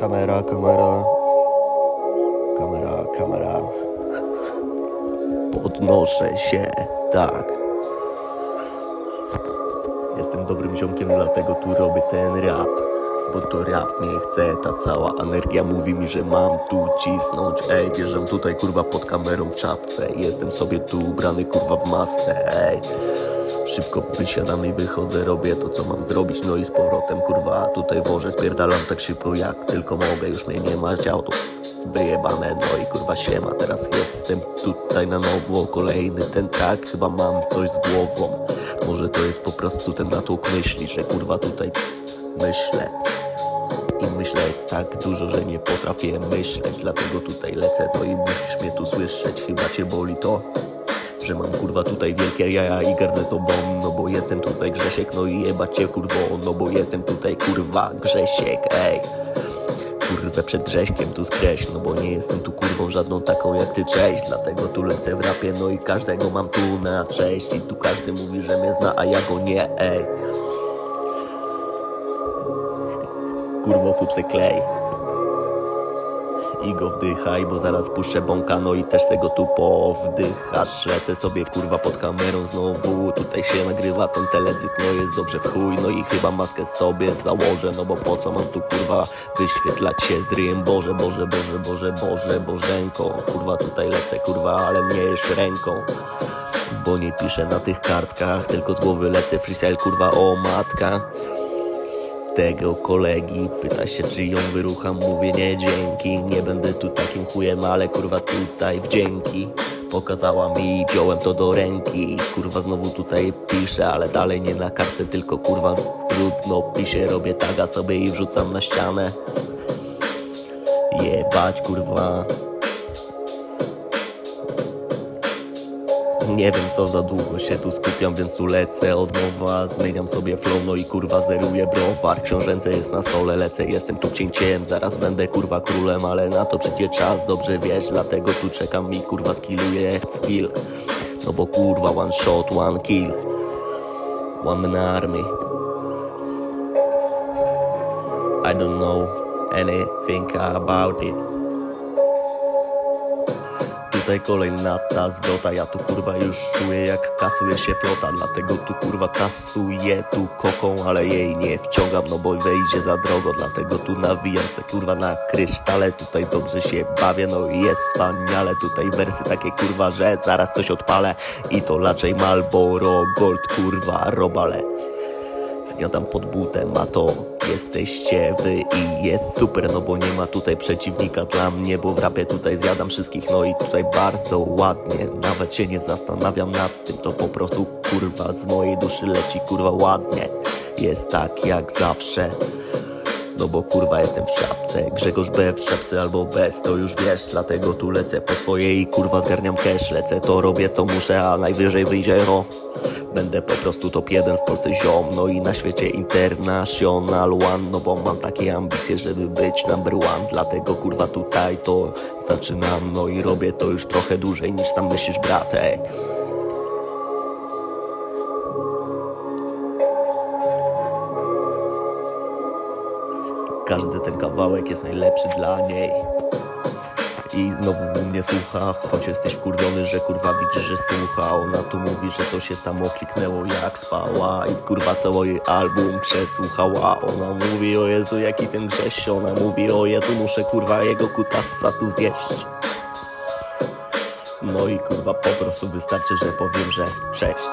Kamera, kamera. Kamera, kamera. Podnoszę się, tak. Jestem dobrym ziomkiem, dlatego tu robię ten rap. Bo to rap mnie chce, ta cała energia mówi mi, że mam tu cisnąć Ej, bierzem tutaj kurwa pod kamerą w czapce Jestem sobie tu ubrany kurwa w masce, ej Szybko wysiadam i wychodzę, robię to co mam zrobić No i z powrotem kurwa tutaj wożę Spierdalam tak szybko jak tylko mogę Już mnie nie ma działu. Wyjebane No i kurwa siema, teraz jestem tutaj na nowo Kolejny ten track, chyba mam coś z głową. Może to jest po prostu ten natłok myśli Że kurwa tutaj myślę. I myślę tak dużo, że nie potrafię myśleć Dlatego tutaj lecę, no i musisz mnie tu słyszeć Chyba cię boli to, że mam kurwa tutaj wielkie jaja i gardzę tobą No bo jestem tutaj Grzesiek, no i jebać cię kurwo No bo jestem tutaj kurwa Grzesiek, ej. Kurwę przed Grześkiem tu skreś No bo nie jestem tu kurwą żadną taką jak ty, cześć. Dlatego tu lecę w rapie, no i każdego mam tu na cześć. I tu każdy mówi, że mnie zna, a ja go nie, ej. Kurwo kup se klej i go wdychaj, bo zaraz puszczę bąka, no i też se go tu powdychasz. Lecę sobie kurwa pod kamerą znowu, tutaj się nagrywa ten teledysk, no jest dobrze w chuj. No i chyba maskę sobie założę, no bo po co mam tu kurwa wyświetlać się z ryjem Boże, Boże, Boże, Boże, Boże, Bożenko. Kurwa tutaj lecę, kurwa, ale nie już ręką. Bo nie piszę na tych kartkach, tylko z głowy lecę freestyle, kurwa, o matka tego kolegi. Pyta się czy ją wyrucham, mówię nie dzięki. Nie będę tu takim chujem, ale kurwa tutaj wdzięki Pokazała mi wziąłem to do ręki. Kurwa znowu tutaj piszę, ale dalej nie na kartce Tylko kurwa brudno piszę. Robię taga sobie i wrzucam na ścianę. Jebać kurwa Nie wiem co za długo się tu skupiam, więc tu lecę od nowa. Zmieniam sobie flow, no i kurwa zeruję browar. Książęce jest na stole, lecę, jestem tu cięciem. Zaraz będę kurwa królem, ale na to przyjdzie czas. Dobrze wiesz, dlatego tu czekam i kurwa skilluję skill. No bo kurwa one shot, one kill. One man army. I don't know anything about it Tutaj kolejna ta zwrota Ja tu kurwa już czuję jak kasuje się flota. Dlatego tu kurwa kasuję tu koką Ale jej nie wciągam no bo wejdzie za drogo. Dlatego tu nawijam se kurwa na krysztale. Tutaj dobrze się bawię no i jest wspaniale. Tutaj wersy takie kurwa, że zaraz coś odpalę. I to raczej Malboro Gold kurwa robale Zjadam pod butem, a to jesteście wy i jest super, no bo nie ma tutaj przeciwnika dla mnie, bo w rapie tutaj zjadam wszystkich, no i tutaj bardzo ładnie, nawet się nie zastanawiam nad tym, to po prostu kurwa z mojej duszy leci kurwa ładnie, jest tak jak zawsze. No bo kurwa jestem w czapce Grzegorz B w czapce albo bez To już wiesz, dlatego tu lecę po swojej i kurwa zgarniam cash. Lecę to robię, to muszę, a najwyżej wyjdzie no Będę po prostu top jeden w Polsce ziom. No i na świecie international one. No bo mam takie ambicje, żeby być number one. Dlatego kurwa tutaj to zaczynam. No i robię to już trochę dłużej niż sam myślisz brat, ej Każdy ten kawałek jest najlepszy dla niej. I znowu mnie słucha, choć jesteś wkurwiony, że kurwa widzisz, że słucha. Ona tu mówi, że to się samo kliknęło jak spała. I kurwa cały jej album przesłuchała. Ona mówi, o Jezu, jaki ten grześ Ona mówi, o Jezu, muszę kurwa jego kutasa tu zjeść. No i kurwa po prostu wystarczy, że powiem, że cześć.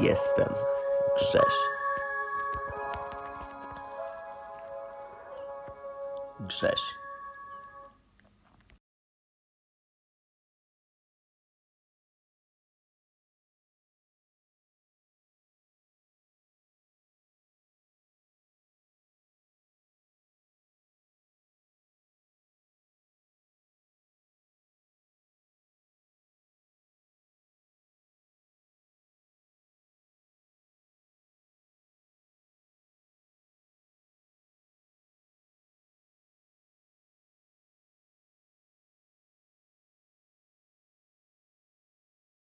Jestem Grześ Grześ